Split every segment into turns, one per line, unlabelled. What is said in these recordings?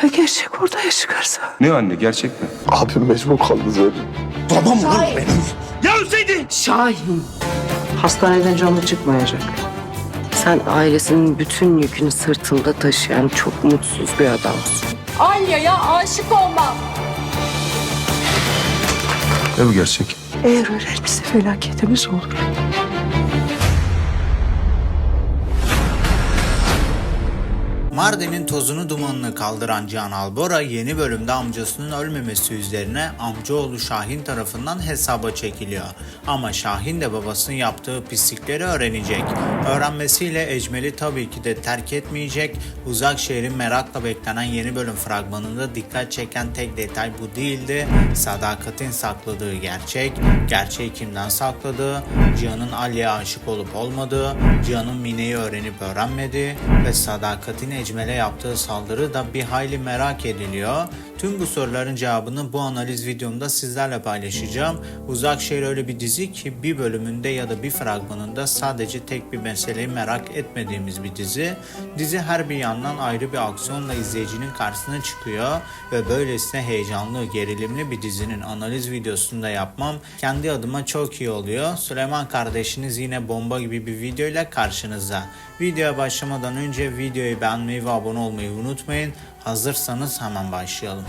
Ha, gerçek ortaya çıkarsa.
Ne anne gerçek mi?
Abim mecbur kaldı Zerrin.
Şahin. Hastaneden canlı çıkmayacak. Sen ailesinin bütün yükünü sırtında taşıyan çok mutsuz bir adamsın.
Alya'ya aşık olmam.
Ne bu gerçek?
Eğer öğrenirse felaketimiz olur.
Mardin'in tozunu dumanını kaldıran Cihan Albora yeni bölümde amcasının ölmemesi üzerine amcaoğlu Şahin tarafından hesaba çekiliyor. Ama Şahin de babasının yaptığı pislikleri öğrenecek. Öğrenmesiyle Ecmel'i tabii ki de terk etmeyecek. Uzak şehrin merakla beklenen yeni bölüm fragmanında dikkat çeken tek detay bu değildi. Sadakatin sakladığı gerçek, gerçeği kimden sakladığı, Cihan'ın Ali'ye aşık olup olmadığı, Cihan'ın Mine'yi öğrenip öğrenmediği ve Sadakat'in Ecmel'e yaptığı saldırı da bir hayli merak ediliyor. Tüm bu soruların cevabını bu analiz videomda sizlerle paylaşacağım. Uzak Şehir öyle bir dizi ki bir bölümünde ya da bir fragmanında sadece tek bir meseleyi merak etmediğimiz bir dizi. Dizi her bir yandan ayrı bir aksiyonla izleyicinin karşısına çıkıyor ve böylesine heyecanlı, gerilimli bir dizinin analiz videosunu da yapmam kendi adıma çok iyi oluyor. Süleyman kardeşiniz yine bomba gibi bir video ile karşınızda. Videoya başlamadan önce videoyu beğenmeyi ve abone olmayı unutmayın. Hazırsanız hemen başlayalım.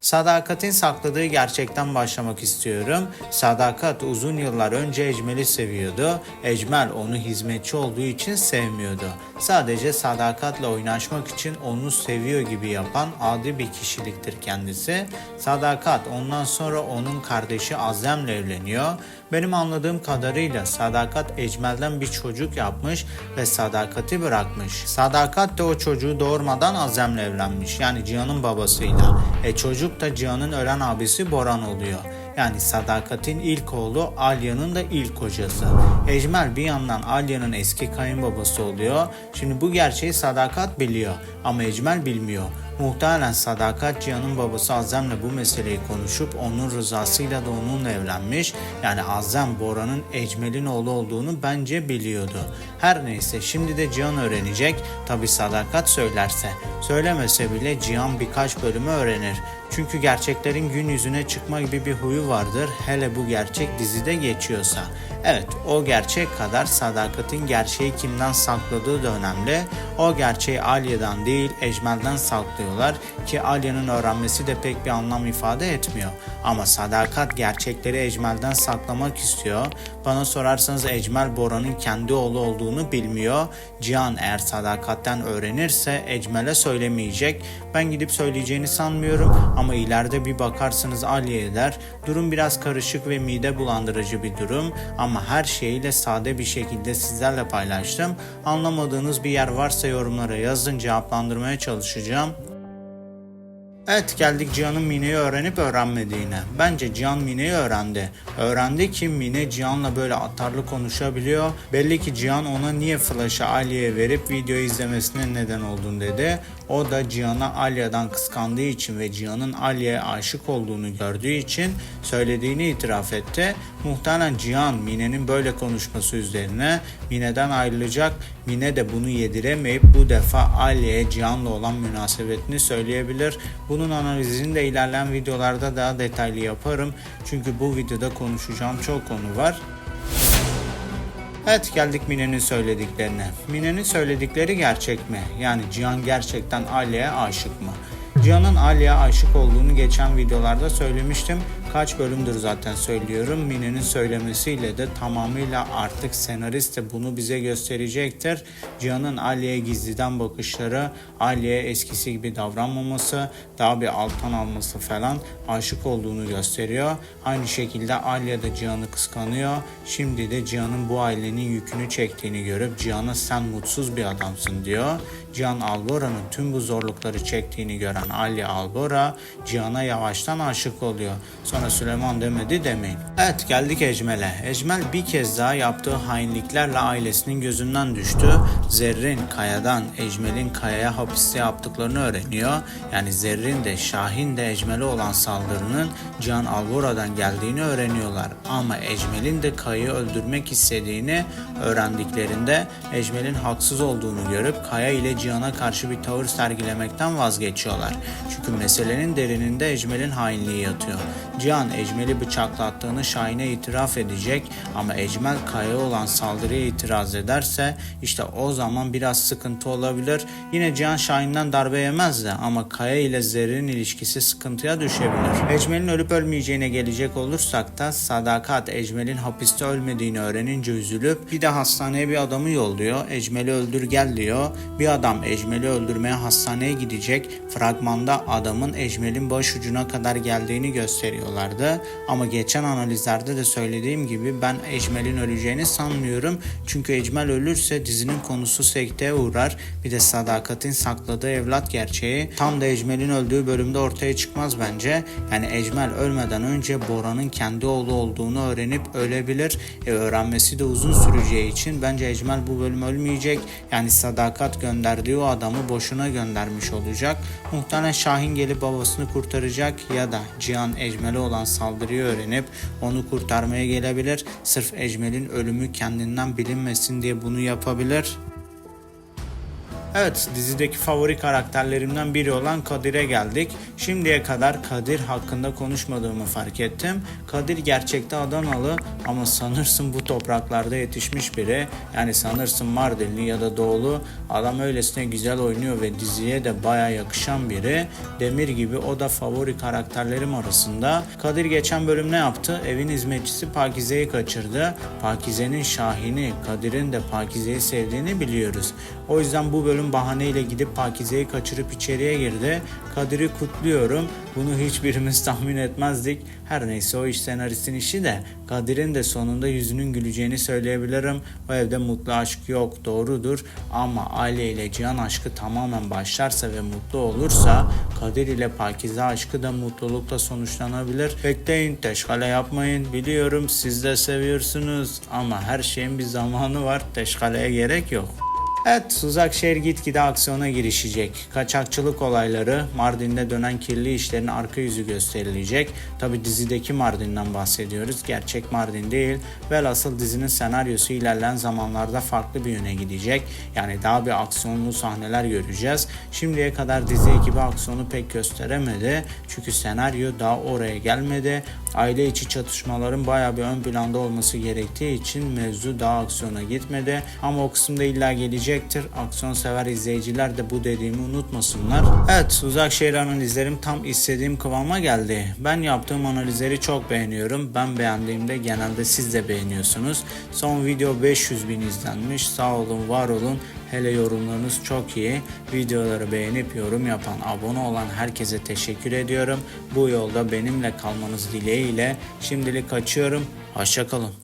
Sadakat'in sakladığı gerçekten başlamak istiyorum. Sadakat uzun yıllar önce Ecmel'i seviyordu. Ecmel onu hizmetçi olduğu için sevmiyordu. Sadece sadakatle oynaşmak için onu seviyor gibi yapan adi bir kişiliktir kendisi. Sadakat ondan sonra onun kardeşi Azem'le evleniyor. Benim anladığım kadarıyla Sadakat Ecmel'den bir çocuk yapmış ve Sadakat'i bırakmış. Sadakat de o çocuğu doğurmadan Azem'le evlenmiş. Yani Cihan'ın babasıyla. E çocuk da Cihan'ın ölen abisi Boran oluyor. Yani Sadakat'in ilk oğlu Alya'nın da ilk kocası. Ecmel bir yandan Alya'nın eski kayınbabası oluyor. Şimdi bu gerçeği Sadakat biliyor ama Ecmel bilmiyor. Muhtemelen Sadakat Cihan'ın babası Azem'le bu meseleyi konuşup onun rızasıyla da onunla evlenmiş. Yani Azem Bora'nın Ecmel'in oğlu olduğunu bence biliyordu. Her neyse şimdi de Cihan öğrenecek. Tabi Sadakat söylerse. Söylemese bile Cihan birkaç bölümü öğrenir. Çünkü gerçeklerin gün yüzüne çıkma gibi bir huyu vardır. Hele bu gerçek dizide geçiyorsa. Evet o gerçek kadar sadakatin gerçeği kimden sakladığı da önemli. O gerçeği Alya'dan değil Ecmel'den saklıyorlar ki Alya'nın öğrenmesi de pek bir anlam ifade etmiyor. Ama sadakat gerçekleri Ecmel'den saklamak istiyor. Bana sorarsanız Ecmel Bora'nın kendi oğlu olduğunu bilmiyor. Cihan eğer sadakatten öğrenirse Ecmel'e söylemeyecek. Ben gidip söyleyeceğini sanmıyorum ama ileride bir bakarsınız Aliye der. Durum biraz karışık ve mide bulandırıcı bir durum ama her şeyiyle sade bir şekilde sizlerle paylaştım. Anlamadığınız bir yer varsa yorumlara yazın cevaplandırmaya çalışacağım. Evet geldik Cihan'ın Mine'yi öğrenip öğrenmediğine. Bence Cihan Mine'yi öğrendi. Öğrendi ki Mine Cihan'la böyle atarlı konuşabiliyor. Belli ki Cihan ona niye Flash'ı Aliye'ye verip video izlemesine neden oldun dedi. O da Cihan'a Alya'dan kıskandığı için ve Cihan'ın Alya'ya aşık olduğunu gördüğü için söylediğini itiraf etti. Muhtemelen Cihan Mine'nin böyle konuşması üzerine Mine'den ayrılacak. Mine de bunu yediremeyip bu defa Aliye'ye Cihan'la olan münasebetini söyleyebilir. Bunun analizini de ilerleyen videolarda daha detaylı yaparım. Çünkü bu videoda konuşacağım çok konu var. Evet geldik Mine'nin söylediklerine. Mine'nin söyledikleri gerçek mi? Yani Cihan gerçekten Aliye'ye aşık mı? Cihan'ın Aliye'ye aşık olduğunu geçen videolarda söylemiştim. Kaç bölümdür zaten söylüyorum. Mine'nin söylemesiyle de tamamıyla artık senarist de bunu bize gösterecektir. Cihan'ın Aliye'ye gizliden bakışları, Aliye'ye eskisi gibi davranmaması, daha bir alttan alması falan aşık olduğunu gösteriyor. Aynı şekilde Aliye de Cihan'ı kıskanıyor. Şimdi de Cihan'ın bu ailenin yükünü çektiğini görüp Cihan'a sen mutsuz bir adamsın diyor. Cihan Albora'nın tüm bu zorlukları çektiğini gören Ali Albora Cihan'a yavaştan aşık oluyor. Sonra Süleyman demedi demeyin. Evet geldik Ecmel'e. Ecmel bir kez daha yaptığı hainliklerle ailesinin gözünden düştü. Zerrin Kaya'dan Ecmel'in Kaya'ya hapiste yaptıklarını öğreniyor. Yani Zerrin de Şahin de Ecmel'e olan saldırının Cihan Albora'dan geldiğini öğreniyorlar. Ama Ecmel'in de Kaya'yı öldürmek istediğini öğrendiklerinde Ecmel'in haksız olduğunu görüp Kaya ile Cihan'a karşı bir tavır sergilemekten vazgeçiyorlar. Çünkü meselenin derininde Ecmel'in hainliği yatıyor. Cihan Ecmel'i bıçaklattığını Şahin'e itiraf edecek ama Ecmel Kaya olan saldırıya itiraz ederse işte o zaman biraz sıkıntı olabilir. Yine Cihan Şahin'den darbe yemez de ama Kaya ile Zerrin ilişkisi sıkıntıya düşebilir. Ecmel'in ölüp ölmeyeceğine gelecek olursak da Sadakat Ecmel'in hapiste ölmediğini öğrenince üzülüp bir de hastaneye bir adamı yolluyor. Ecmel'i öldür gel diyor. Bir adam Ecmel'i öldürmeye hastaneye gidecek. Fragmanda adamın Ecmel'in baş ucuna kadar geldiğini gösteriyorlardı. Ama geçen analizlerde de söylediğim gibi ben Ecmel'in öleceğini sanmıyorum. Çünkü Ecmel ölürse dizinin konusu sekteye uğrar. Bir de Sadakat'in sakladığı evlat gerçeği tam da Ecmel'in öldüğü bölümde ortaya çıkmaz bence. Yani Ecmel ölmeden önce Bora'nın kendi oğlu olduğunu öğrenip ölebilir. E, öğrenmesi de uzun süreceği için bence Ecmel bu bölüm ölmeyecek. Yani Sadakat gönderdiği o adamı boşuna göndermiş olacak. Muhtemelen Şahin gelip babasını kurtaracak ya da Cihan Ecmel'e olan saldırıyı öğrenip onu kurtarmaya gelebilir. Sırf Ecmel'in ölümü kendinden bilinmesin diye bunu yapabilir. Evet dizideki favori karakterlerimden biri olan Kadir'e geldik. Şimdiye kadar Kadir hakkında konuşmadığımı fark ettim. Kadir gerçekte Adanalı ama sanırsın bu topraklarda yetişmiş biri. Yani sanırsın Mardinli ya da Doğulu. Adam öylesine güzel oynuyor ve diziye de baya yakışan biri. Demir gibi o da favori karakterlerim arasında. Kadir geçen bölüm ne yaptı? Evin hizmetçisi Pakize'yi kaçırdı. Pakize'nin Şahin'i, Kadir'in de Pakize'yi sevdiğini biliyoruz. O yüzden bu bölüm bahaneyle gidip Pakize'yi kaçırıp içeriye girdi. Kadir'i kutluyorum. Bunu hiçbirimiz tahmin etmezdik. Her neyse o iş senaristin işi de Kadir'in de sonunda yüzünün güleceğini söyleyebilirim. O evde mutlu aşk yok doğrudur ama aile ile Cihan aşkı tamamen başlarsa ve mutlu olursa Kadir ile Pakize aşkı da mutlulukla sonuçlanabilir. Bekleyin teşkale yapmayın biliyorum siz de seviyorsunuz ama her şeyin bir zamanı var teşkaleye gerek yok. Evet, Uzakşehir gitgide aksiyona girişecek. Kaçakçılık olayları, Mardin'de dönen kirli işlerin arka yüzü gösterilecek. Tabi dizideki Mardin'den bahsediyoruz. Gerçek Mardin değil. Velhasıl dizinin senaryosu ilerleyen zamanlarda farklı bir yöne gidecek. Yani daha bir aksiyonlu sahneler göreceğiz. Şimdiye kadar dizi ekibi aksiyonu pek gösteremedi. Çünkü senaryo daha oraya gelmedi. Aile içi çatışmaların bayağı bir ön planda olması gerektiği için mevzu daha aksiyona gitmedi. Ama o kısımda illa gelecektir. Aksiyon sever izleyiciler de bu dediğimi unutmasınlar. Evet Uzakşehir analizlerim tam istediğim kıvama geldi. Ben yaptığım analizleri çok beğeniyorum. Ben beğendiğimde genelde siz de beğeniyorsunuz. Son video 500 bin izlenmiş. Sağ olun var olun. Hele yorumlarınız çok iyi. Videoları beğenip yorum yapan, abone olan herkese teşekkür ediyorum. Bu yolda benimle kalmanız dileğiyle şimdilik kaçıyorum. Hoşçakalın.